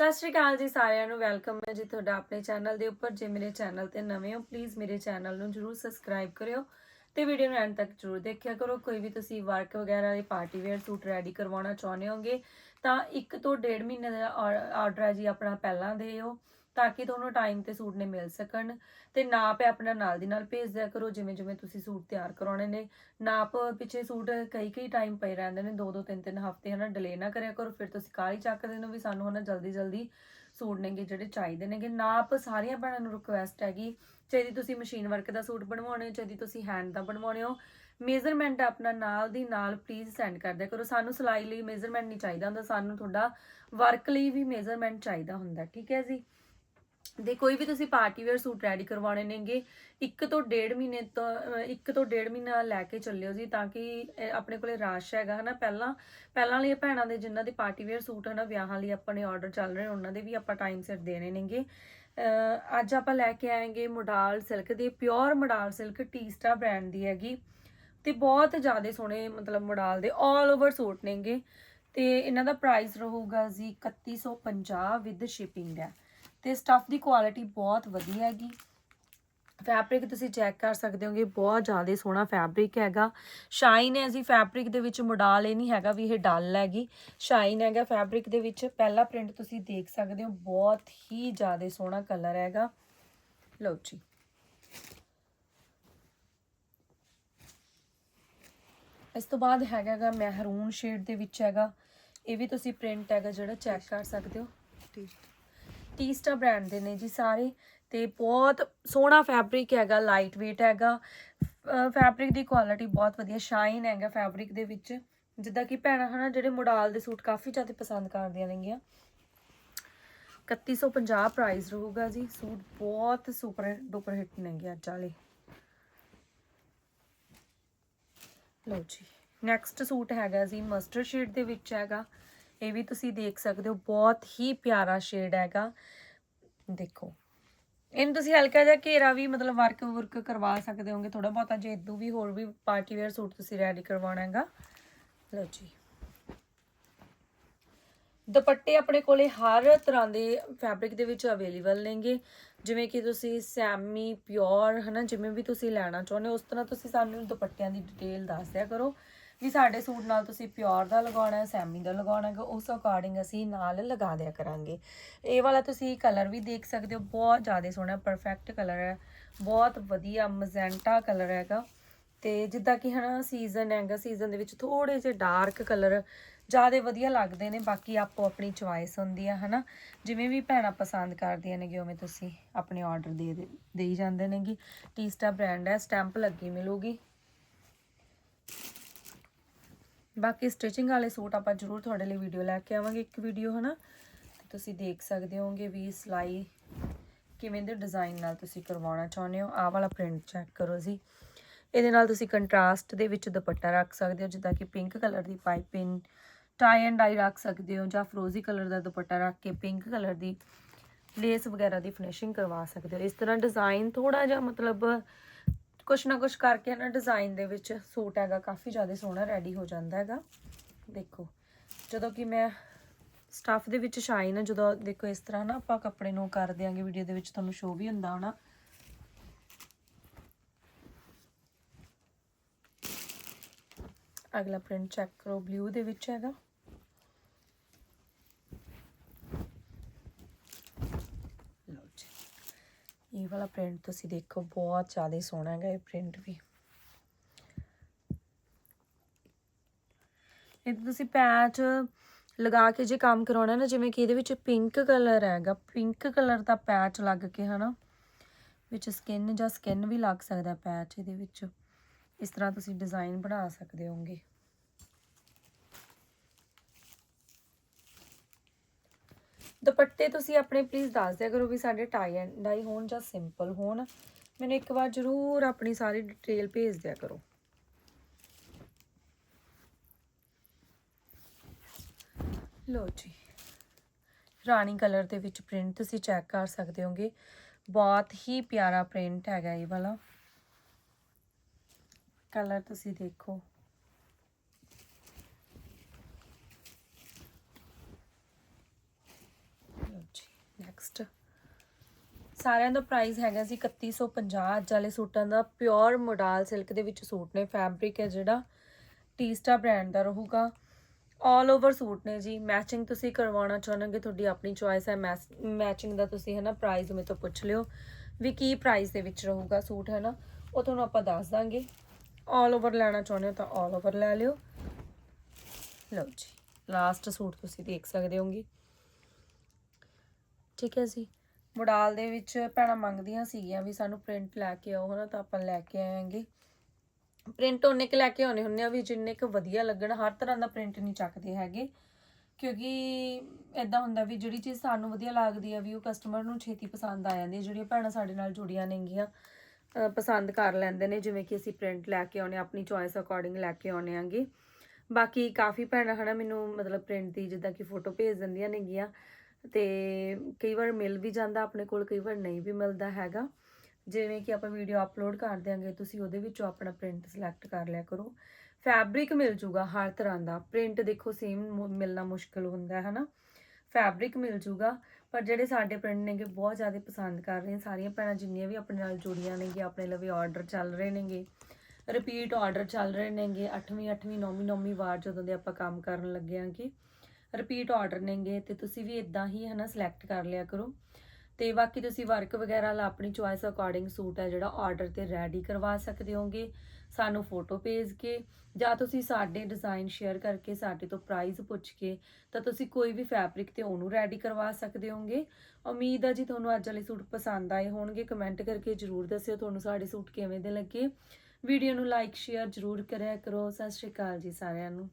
ਸਤਿ ਸ਼੍ਰੀ ਅਕਾਲ ਜੀ ਸਾਰਿਆਂ ਨੂੰ, ਵੈਲਕਮ ਹੈ ਜੀ ਤੁਹਾਡਾ ਆਪਣੇ ਚੈਨਲ ਦੇ ਉੱਪਰ। ਜੇ ਮੇਰੇ ਚੈਨਲ ਤੇ ਨਵੇਂ ਹੋ ਪਲੀਜ਼ ਮੇਰੇ ਚੈਨਲ ਨੂੰ ਜਰੂਰ ਸਬਸਕ੍ਰਾਈਬ ਕਰਿਓ ਤੇ ਵੀਡੀਓ ਨੂੰ ਐਂਡ ਤੱਕ ਜਰੂਰ ਦੇਖਿਆ ਕਰੋ। ਕੋਈ ਵੀ ਤੁਸੀਂ ਵਰਕ ਵਗੈਰਾ ਦੇ ਪਾਰਟੀ ਵੇਅਰ ਸੂਟ ਰੈਡੀ ਕਰਵਾਉਣਾ ਚਾਹੁੰਦੇ ਹੋਗੇ, ਤਾਂ ਇੱਕ ਤੋਂ ਡੇਢ ਮਹੀਨੇ ਦਾ ਆਰਡਰ ਹੈ ਜੀ ਆਪਣਾ ਪਹਿਲਾਂ ਦੇ ਦਿਓ। ਤਾਂ ਕਿ ਤੁਹਾਨੂੰ ਟਾਈਮ ਤੇ ਸੂਟ ਨੇ ਮਿਲ ਸਕਣ। ਤੇ ਨਾਪ ਹੈ ਆਪਣਾ ਨਾਲ ਦੀ ਨਾਲ ਭੇਜ ਦਿਆ ਕਰੋ, ਜਿਵੇਂ ਜਿਵੇਂ ਤੁਸੀਂ ਸੂਟ ਤਿਆਰ ਕਰਾਉਣੇ ਨੇ। ਨਾਪ ਪਿੱਛੇ ਸੂਟ ਕਈ ਕਈ ਟਾਈਮ ਪਏ ਰਹਿੰਦੇ ਨੇ, ਦੋ ਦੋ, ਤਿੰਨ ਤਿੰਨ ਹਫ਼ਤੇ ਹਨਾ ਡਿਲੇ ਨਾ ਕਰਿਆ ਕਰੋ। ਫਿਰ ਤੁਸੀਂ ਕਾਹਲੀ ਚੱਕਦੇ ਨੂੰ ਵੀ ਸਾਨੂੰ ਹਨਾ ਜਲਦੀ ਜਲਦੀ ਸੂਟ ਨੇਗੇ ਜਿਹੜੇ ਚਾਹੀਦੇ ਨੇਗੇ। ਨਾਪ ਸਾਰੀਆਂ ਭੈਣਾਂ ਨੂੰ ਰਿਕੁਐਸਟ ਹੈਗੀ ਚਾਹੀਦੀ ਤੁਸੀਂ ਮਸ਼ੀਨ ਵਰਕ ਦਾ ਸੂਟ ਬਣਵਾਉਣੇ ਹੋ ਚਾਹੀਦੀ ਤੁਸੀਂ ਹੈਂਡ ਦਾ ਬਣਵਾਉਣੇ ਹੋ ਮੇਜ਼ਰਮੈਂਟ ਆਪਣਾ ਨਾਲ ਦੀ ਨਾਲ ਪਲੀਜ਼ ਸੈਂਡ ਕਰ ਦਿਆ ਕਰੋ। ਸਾਨੂੰ ਸਿਲਾਈ ਲਈ ਮੇਜ਼ਰਮੈਂਟ ਨਹੀਂ ਚਾਹੀਦਾ ਹੁੰਦਾ, ਸਾਨੂੰ ਤੁਹਾਡਾ ਵਰਕ ਲਈ ਵੀ ਮੇਜ਼ਰਮੈਂਟ ਚਾਹੀਦਾ ਹੁੰਦਾ, ਠੀਕ ਹੈ ਜੀ? ਦੇ ਕੋਈ ਵੀ ਤੁਸੀਂ ਪਾਰਟੀ ਵੇਅਰ ਸੂਟ ਰੈਡੀ ਕਰਵਾਉਣੇ ਨੇਗੇ, ਇੱਕ ਤੋਂ ਡੇਢ ਮਹੀਨੇ ਤੋਂ ਇੱਕ ਤੋਂ ਡੇਢ ਮਹੀਨਾ ਲੈ ਕੇ ਚੱਲਿਓ ਜੀ, ਤਾਂ ਕਿ ਆਪਣੇ ਕੋਲੇ ਰਾਸ਼ ਹੈਗਾ, ਹਨਾ? ਪਹਿਲਾਂ ਪਹਿਲਾਂ ਵਾਲੀਆਂ ਭੈਣਾਂ ਦੇ ਜਿਨ੍ਹਾਂ ਦੇ ਪਾਰਟੀ ਵੇਅਰ ਸੂਟ, ਹਨਾ, ਵਿਆਹਾਂ ਲਈ ਆਪਣੇ ਆਰਡਰ ਚੱਲ ਰਹੇ ਉਹਨਾਂ ਦੇ ਵੀ ਆਪਾਂ ਟਾਈਮ ਸਿਰ ਦੇਣੇ ਨੇਗੇ। ਅੱਜ ਆਪਾਂ ਲੈ ਕੇ ਆਏਗੇ ਮੋਡਾਲ ਸਿਲਕ ਦੀ pure modal silk Teesta brand ਦੀ ਹੈਗੀ। ਤੇ ਬਹੁਤ ਜ਼ਿਆਦਾ ਸੋਹਣੇ, ਮਤਲਬ ਮੋਡਾਲ ਦੇ 올 ਓਵਰ ਸੂਟ ਨੇਗੇ। ਤੇ ਇਹਨਾਂ ਦਾ ਪ੍ਰਾਈਸ ਰਹੂਗਾ ਜੀ 3150 ਵਿਦ ਸ਼ਿਪਿੰਗ ਹੈ। ਤੇ ਸਟੱਫ ਦੀ ਕੁਆਲਿਟੀ ਬਹੁਤ ਵਧੀਆ ਹੈਗੀ। ਫੈਬਰਿਕ ਤੁਸੀਂ ਚੈੱਕ ਕਰ ਸਕਦੇ ਹੋਗੇ, ਬਹੁਤ ਜ਼ਿਆਦਾ ਸੋਹਣਾ ਫੈਬਰਿਕ ਹੈਗਾ। ਸ਼ਾਈਨ ਹੈ ਜੀ ਫੈਬਰਿਕ ਦੇ ਵਿੱਚ ਮੋਡਾਲ ਇਹ ਨਹੀਂ ਹੈਗਾ ਵੀ ਇਹ ਡਲ ਹੈਗੀ। ਸ਼ਾਈਨ ਹੈਗਾ ਫੈਬਰਿਕ ਦੇ ਵਿੱਚ, ਪਹਿਲਾ ਪ੍ਰਿੰਟ ਤੁਸੀਂ ਦੇਖ ਸਕਦੇ ਹੋ, ਬਹੁਤ ਹੀ ਜ਼ਿਆਦਾ ਸੋਹਣਾ ਕਲਰ ਹੈਗਾ। ਲਓ ਜੀ। ਇਸ ਤੋਂ ਬਾਅਦ ਹੈਗਾ ਗਾ ਮਹਿਰੂਨ ਸ਼ੇਡ ਦੇ ਵਿੱਚ ਹੈਗਾ। ਇਹ ਵੀ ਤੁਸੀਂ ਪ੍ਰਿੰਟ ਹੈਗਾ ਜਿਹੜਾ ਚੈੱਕ ਕਰ ਸਕਦੇ ਹੋ। ਠੀਕ। ਟੀਸਟਾ ਬ੍ਰਾਂਡ ਦੇ ਨੇ ਜੀ ਸਾਰੇ ਤੇ ਬਹੁਤ ਸੋਹਣਾ ਫੈਬਰਿਕ ਹੈਗਾ ਲਾਈਟ weight ਹੈਗਾ ਫੈਬਰਿਕ ਦੀ ਕੁਆਲਿਟੀ ਬਹੁਤ ਵਧੀਆ ਸ਼ਾਈਨ ਹੈਗਾ ਫੈਬਰਿਕ ਦੇ ਵਿੱਚ। ਜਿੱਦਾਂ ਕਿ ਭੈਣਾਂ ਹਨਾ, ਜਿਹੜੇ ਮੋਡਲ ਦੇ ਸੂਟ ਕਾਫੀ ਜ਼ਿਆਦਾ ਪਸੰਦ ਕਰਦੀਆਂ ਨੇਗੀਆਂ। 3150 ਪ੍ਰਾਈਸ ਰਹੂਗਾ ਜੀ। ਸੂਟ ਬਹੁਤ ਸੁਪਰ ਡੁਪਰ ਹਿੱਟ ਨੇਗੇ ਅੱਜ ਵਾਲੇ। ਲਓ ਜੀ ਨੈਕਸਟ ਸੂਟ ਹੈਗਾ ਜੀ ਮਸਟਰਡ ਸ਼ੇਡ ਦੇ ਵਿੱਚ ਹੈਗਾ। ਇਹ ਵੀ ਤੁਸੀਂ ਦੇਖ ਸਕਦੇ ਹੋ, ਬਹੁਤ ਹੀ ਪਿਆਰਾ ਸ਼ੇਡ ਹੈਗਾ। ਦੇਖੋ। ਇਹਨੂੰ ਤੁਸੀਂ ਹਲਕਾ ਜਿਹਾ ਘੇਰਾ ਵੀ ਮਤਲਬ ਵਰਕ ਵਰਕ ਕਰਵਾ ਸਕਦੇ ਹੋਗੇ ਥੋੜਾ ਬਹੁਤਾ ਜੇ ਇਦੋਂ ਵੀ ਹੋਰ ਵੀ ਪਾਰਟੀ ਵੇਅਰ ਸੂਟ ਤੁਸੀਂ ਰੈਡੀ ਕਰਵਾਉਣਾ ਹੈਗਾ। ਲਓ ਜੀ। ਦੁਪੱਟੇ ਆਪਣੇ ਕੋਲੇ ਹਰ ਤਰ੍ਹਾਂ ਦੇ ਫੈਬਰਿਕ ਦੇ ਵਿੱਚ ਅਵੇਲੇਬਲ ਨੇਗੇ। ਜਿਵੇਂ ਕਿ ਤੁਸੀਂ ਸੈਮੀ ਪਿਓਰ ਹਨਾ, ਜਿਵੇਂ ਵੀ ਤੁਸੀਂ ਲੈਣਾ ਚਾਹੁੰਦੇ ਹੋ, ਉਸ ਤਰ੍ਹਾਂ ਤੁਸੀਂ ਸਾਨੂੰ ਦੁਪੱਟਿਆਂ ਦੀ ਡਿਟੇਲ ਦੱਸ ਦਿਆ ਕਰੋ। ਵੀ ਸਾਡੇ ਸੂਟ ਨਾਲ ਤੁਸੀਂ ਪਿਓਰ ਦਾ ਲਗਾਉਣਾ ਹੈ, ਸੈਮੀ ਦਾ ਲਗਾਉਣਾ ਹੈ, ਉਸ ਅਕੋਰਡਿੰਗ ਅਸੀਂ ਨਾਲ ਲਗਾ ਦਿਆ ਕਰਾਂਗੇ। ਇਹ ਵਾਲਾ ਤੁਸੀਂ ਕਲਰ ਵੀ ਦੇਖ ਸਕਦੇ ਹੋ, ਬਹੁਤ ਜ਼ਿਆਦਾ ਸੋਹਣਾ ਪਰਫੈਕਟ ਕਲਰ ਹੈ। ਬਹੁਤ ਵਧੀਆ ਮਜ਼ੈਂਟਾ ਕਲਰ ਹੈਗਾ। ਤੇ ਜਿੱਦਾਂ ਕਿ ਹਨਾ ਸੀਜ਼ਨ ਹੈਗਾ ਸੀਜ਼ਨ ਦੇ ਵਿੱਚ ਥੋੜੇ ਜਿਹੇ ਡਾਰਕ ਕਲਰ ਜ਼ਿਆਦਾ ਵਧੀਆ ਲੱਗਦੇ ਨੇ, ਬਾਕੀ ਆਪੋ ਆਪਣੀ ਚੁਆਇਸ ਹੁੰਦੀ ਆ, ਹਨਾ। ਜਿਵੇਂ ਵੀ ਭੈਣਾਂ ਪਸੰਦ ਕਰਦੀਆਂ ਨੇਗੇ ਉਵੇਂ ਤੁਸੀਂ ਆਪਣੇ ਆਰਡਰ ਦੇ ਦੇ- ਦੇਈ ਜਾਂਦੇ ਨੇਗੇ। ਟੀਸਟਾ ਬ੍ਰਾਂਡ ਹੈ ਸਟੈਂਪ ਲੱਗੀ ਮਿਲੂਗੀ। ਬਾਕੀ ਸਟਿਚਿੰਗ ਵਾਲੇ ਸੂਟ ਆਪਾਂ ਜ਼ਰੂਰ ਤੁਹਾਡੇ ਲਈ ਵੀਡੀਓ ਲੈ ਕੇ ਆਵਾਂਗੇ ਇੱਕ ਵੀਡੀਓ ਹਨਾ? ਤੇ ਤੁਸੀਂ ਦੇਖ ਸਕਦੇ ਹੋਗੇ ਵੀ ਸਿਲਾਈ ਕਿਵੇਂ ਦੇ ਡਿਜ਼ਾਈਨ ਨਾਲ ਤੁਸੀਂ ਕਰਵਾਉਣਾ ਚਾਹੁੰਦੇ ਹੋ। ਆਹ ਵਾਲਾ ਪ੍ਰਿੰਟ ਚੈੱਕ ਕਰੋ ਜੀ। ਇਹਦੇ ਨਾਲ ਤੁਸੀਂ ਕੰਟਰਾਸਟ ਦੇ ਵਿੱਚ ਦੁਪੱਟਾ ਰੱਖ ਸਕਦੇ ਹੋ, ਜਿੱਦਾਂ ਕਿ ਪਿੰਕ ਕਲਰ ਦੀ ਪਾਈਪਿੰਗ ਟਾਈ ਐਂਡ ਡਾਈ ਰੱਖ ਸਕਦੇ ਹੋ, ਜਾਂ ਫਰੋਜ਼ੀ ਕਲਰ ਦਾ ਦੁਪੱਟਾ ਰੱਖ ਕੇ ਪਿੰਕ ਕਲਰ ਦੀ ਲੇਸ ਵਗੈਰਾ ਦੀ ਫਿਨਿਸ਼ਿੰਗ ਕਰਵਾ ਸਕਦੇ ਹੋ। ਇਸ ਤਰ੍ਹਾਂ ਡਿਜ਼ਾਈਨ ਥੋੜਾ ਜਿਹਾ ਮਤਲਬ ਕੁਛ ਨਾ ਕੁਛ ਕਰਕੇ ਨਾ ਡਿਜ਼ਾਈਨ ਦੇ ਵਿੱਚ ਸੂਟ ਹੈਗਾ ਕਾਫੀ ਜ਼ਿਆਦਾ ਸੋਹਣਾ ਰੈਡੀ ਹੋ ਜਾਂਦਾ ਹੈਗਾ। ਦੇਖੋ, ਜਦੋਂ ਕਿ ਮੈਂ ਸਟਫ ਦੇ ਵਿੱਚ ਸ਼ਾਈਨ ਹੈ ਜਦੋਂ ਦੇਖੋ ਇਸ ਤਰ੍ਹਾਂ ਨਾ ਆਪਾਂ ਕੱਪੜੇ ਨੂੰ ਕਰ ਦਿਆਂਗੇ ਵੀਡੀਓ ਦੇ ਵਿੱਚ ਤੁਹਾਨੂੰ ਸ਼ੋ ਵੀ ਹੁੰਦਾ ਹੋਣਾ। ਅਗਲਾ ਪ੍ਰਿੰਟ ਚੈੱਕ ਕਰੋ ਬਲੂ ਦੇ ਵਿੱਚ ਹੈਗਾ ਲਓ ਜੀ ਇਹ ਵਾਲਾ ਪ੍ਰਿੰਟ ਤੁਸੀਂ ਦੇਖੋ, ਬਹੁਤ ਜ਼ਿਆਦਾ ਸੋਹਣਾ ਹੈਗਾ ਇਹ ਪ੍ਰਿੰਟ ਵੀ। ਇਹ ਤੇ ਤੁਸੀਂ ਪੈਚ ਲਗਾ ਕੇ ਜੇ ਕੰਮ ਕਰਾਉਣਾ ਨਾ, ਜਿਵੇਂ ਕਿ ਇਹਦੇ ਵਿੱਚ ਪਿੰਕ ਕਲਰ ਹੈਗਾ। ਪਿੰਕ ਕਲਰ ਦਾ ਪੈਚ ਲੱਗ ਕੇ ਹਨਾ, ਵਿੱਚ ਸਕਿਨ ਜਾਂ ਸਕਿਨ ਵੀ ਲੱਗ ਸਕਦਾ ਪੈਚ ਇਹਦੇ ਵਿੱਚ। ਇਸ ਤਰ੍ਹਾਂ ਤੁਸੀਂ ਡਿਜ਼ਾਈਨ ਬਣਾ ਸਕਦੇ ਹੋਗੇ ਦੁਪੱਟੇ ਤੁਸੀਂ ਆਪਣੇ ਪਲੀਜ਼ ਦੱਸ ਦਿਆ ਕਰੋ ਵੀ ਸਾਡੇ ਟਾਈ ਐਂਡ ਡਾਈ ਹੋਣ ਜਾਂ ਸਿੰਪਲ ਹੋਣ। ਮੈਨੂੰ ਇੱਕ ਵਾਰ ਜ਼ਰੂਰ ਆਪਣੀ ਸਾਰੀ ਡਿਟੇਲ ਭੇਜ ਦਿਆ ਕਰੋ। ਲੋ ਜੀ। ਰਾਣੀ ਕਲਰ ਦੇ ਵਿੱਚ ਪ੍ਰਿੰਟ ਤੁਸੀਂ ਚੈੱਕ ਕਰ ਸਕਦੇ ਹੋਗੇ। ਬਹੁਤ ਹੀ ਪਿਆਰਾ ਪ੍ਰਿੰਟ ਹੈਗਾ ਇਹ ਵਾਲਾ। ਕਲਰ ਤੁਸੀਂ ਦੇਖੋ ਲਓ ਸਾਰਿਆਂ ਦਾ ਪ੍ਰਾਈਸ ਹੈਗਾ ਸੀ 3150 ਅੱਜ ਵਾਲੇ ਸੂਟਾਂ ਦਾ ਪਿਓਰ ਮੋਡਲ ਸਿਲਕ ਦੇ ਵਿੱਚ ਸੂਟ ਨੇ ਫੈਬਰਿਕ ਹੈ ਜਿਹੜਾ ਟੀਸਟਾ ਬ੍ਰਾਂਡ ਦਾ ਰਹੂਗਾ। ਆਲ ਓਵਰ ਸੂਟ ਨੇ ਜੀ ਮੈਚਿੰਗ ਤੁਸੀਂ ਕਰਵਾਉਣਾ ਚਾਹੋਗੇ ਤੁਹਾਡੀ ਆਪਣੀ ਚੋਇਸ ਹੈ ਮੈਚਿੰਗ ਦਾ ਤੁਸੀਂ ਹੈ ਨਾ ਪ੍ਰਾਈਸ ਮੇਰੇ ਤੋਂ ਪੁੱਛ ਲਿਓ, ਵੀ ਕੀ ਪ੍ਰਾਈਸ ਦੇ ਵਿੱਚ ਰਹੂਗਾ ਸੂਟ ਹੈ ਨਾ ਉਹ ਤੁਹਾਨੂੰ ਆਪਾਂ ਦੱਸ ਦਾਂਗੇ। ਆਲ ਓਵਰ ਲੈਣਾ ਚਾਹੁੰਦੇ ਹੋ ਤਾਂ ਆਲ ਓਵਰ ਲੈ ਲਿਓ। ਲਓ ਜੀ ਲਾਸਟ ਸੂਟ ਤੁਸੀਂ ਦੇਖ ਸਕਦੇ ਹੋਗੇ। ਠੀਕ ਹੈ ਜੀ। ਮੋਡਲ ਦੇ ਵਿੱਚ ਭੈਣਾਂ ਮੰਗਦੀਆਂ ਸੀਗੀਆਂ ਵੀ ਸਾਨੂੰ ਪ੍ਰਿੰਟ ਲੈ ਕੇ ਆਓ, ਹਨਾ, ਤਾਂ ਆਪਾਂ ਲੈ ਕੇ ਆਏਾਂਗੇ। ਪ੍ਰਿੰਟ ਉਹਨੇ ਕਿ ਲੈ ਕੇ ਆਉਣੇ ਹੁੰਦੇ ਆ ਵੀ ਜਿੰਨੇ ਕੁ ਵਧੀਆ ਲੱਗਣ, ਹਰ ਤਰ੍ਹਾਂ ਦਾ ਪ੍ਰਿੰਟ ਨਹੀਂ ਚੱਕਦੇ ਹੈਗੇ। ਕਿਉਂਕਿ ਇਦਾਂ ਹੁੰਦਾ ਵੀ ਜਿਹੜੀ ਚੀਜ਼ ਸਾਨੂੰ ਵਧੀਆ ਲੱਗਦੀ ਆ ਵੀ ਉਹ ਕਸਟਮਰ ਨੂੰ ਛੇਤੀ ਪਸੰਦ ਆ ਜਾਂਦੀ ਹੈ ਜਿਹੜੀਆਂ ਭੈਣਾਂ ਸਾਡੇ ਨਾਲ ਜੁੜੀਆਂ ਨੇਗੀਆਂ ਪਸੰਦ ਕਰ ਲੈਂਦੇ ਨੇ, ਜਿਵੇਂ ਕਿ ਅਸੀਂ ਪ੍ਰਿੰਟ ਲੈ ਕੇ ਆਉਣੇ, ਆਪਣੀ ਚੋਇਸ ਅਕੋਰਡਿੰਗ ਲੈ ਕੇ ਆਉਣੇ ਆਂਗੇ। ਬਾਕੀ ਕਾਫੀ ਭੈਣਾਂ, ਹਨਾ, ਮੈਨੂੰ ਮਤਲਬ ਪ੍ਰਿੰਟ ਦੀ ਜਿੱਦਾਂ ਕਿ ਫੋਟੋ ਭੇਜ ਦਿੰਦੀਆਂ ਨੇਗੀਆਂ। ਤੇ ਕਈ ਵਾਰ ਮਿਲ ਵੀ ਜਾਂਦਾ, ਆਪਣੇ ਕੋਲ ਕਈ ਵਾਰ ਨਹੀਂ ਵੀ ਮਿਲਦਾ ਹੈਗਾ। ਜਿਵੇਂ ਕਿ ਆਪਾਂ ਵੀਡੀਓ ਅਪਲੋਡ ਕਰ ਦਿਆਂਗੇ, ਤੁਸੀਂ ਉਹਦੇ ਵਿੱਚੋਂ ਆਪਣਾ ਪ੍ਰਿੰਟ ਸਿਲੈਕਟ ਕਰ ਲਿਆ ਕਰੋ। ਫੈਬਰਿਕ ਮਿਲ ਜੂਗਾ ਹਰ ਤਰ੍ਹਾਂ ਦਾ। ਪ੍ਰਿੰਟ ਦੇਖੋ ਸੇਮ ਮਿਲਣਾ ਮੁਸ਼ਕਲ ਹੁੰਦਾ ਹੈ ਹਨਾ? ਫੈਬਰਿਕ ਮਿਲ ਜੂਗਾ, ਪਰ ਜਿਹੜੇ ਸਾਡੇ ਪ੍ਰਿੰਟ ਨੇਗੇ, ਬਹੁਤ ਜ਼ਿਆਦਾ ਪਸੰਦ ਕਰ ਰਹੇ ਨੇ। ਸਾਰੀਆਂ ਭੈਣਾਂ ਜਿੰਨੀਆਂ ਵੀ ਆਪਣੇ ਨਾਲ ਜੁੜੀਆਂ ਨੇਗੇ ਆਪਣੇ ਲਵੇ ਆਰਡਰ ਚੱਲ ਰਹੇ ਨੇਗੇ। ਰਿਪੀਟ ਆਰਡਰ ਚੱਲ ਰਹੇ ਨੇਗੇ। 8ਵੀਂ 8ਵੀਂ 9ਵੀਂ 9ਵੀਂ ਵਾਰ ਜਦੋਂ ਦੇ ਆਪਾਂ ਕੰਮ ਕਰਨ ਲੱਗੇ ਆਂ ਕਿ ਰਿਪੀਟ ਆਰਡਰ ਨੇਗੇ ਤੇ ਤੁਸੀਂ ਵੀ ਇਦਾਂ ਹੀ ਹਨਾ ਸਿਲੈਕਟ ਕਰ ਲਿਆ ਕਰੋ। ਤੇ ਬਾਕੀ ਤੁਸੀਂ ਵਰਕ ਵਗੈਰਾ ਲਾ ਆਪਣੀ ਚੁਆਇਸ ਅਕੋਰਡਿੰਗ ਸੂਟ ਹੈ ਜਿਹੜਾ ਆਰਡਰ ਤੇ ਰੈਡੀ ਕਰਵਾ ਸਕਦੇ ਹੋਗੇ, ਸਾਨੂੰ ਫੋਟੋ ਭੇਜ ਕੇ ਜਾਂ ਤੁਸੀਂ ਸਾਡੇ ਡਿਜ਼ਾਈਨ ਸ਼ੇਅਰ ਕਰਕੇ ਸਾਡੇ ਤੋਂ ਪ੍ਰਾਈਸ ਪੁੱਛ ਕੇ ਤਾਂ ਤੁਸੀਂ ਕੋਈ ਵੀ ਫੈਬਰਿਕ ਤੇ ਉਹਨੂੰ ਰੈਡੀ ਕਰਵਾ ਸਕਦੇ ਹੋਗੇ। ਉਮੀਦ ਹੈ ਜੀ ਤੁਹਾਨੂੰ ਅੱਜ ਵਾਲੇ ਸੂਟ ਪਸੰਦ ਆਏ ਹੋਣਗੇ ਕਮੈਂਟ ਕਰਕੇ ਜਰੂਰ ਦੱਸਿਓ ਤੁਹਾਨੂੰ ਸਾਡੇ ਸੂਟ ਕਿਵੇਂ ਦੇ ਲੱਗੇ। ਵੀਡੀਓ ਨੂੰ ਲਾਈਕ ਸ਼ੇਅਰ ਜਰੂਰ ਕਰਿਆ ਕਰੋ। ਸਤਿ ਸ਼੍ਰੀ ਅਕਾਲ ਜੀ ਸਾਰਿਆਂ ਨੂੰ।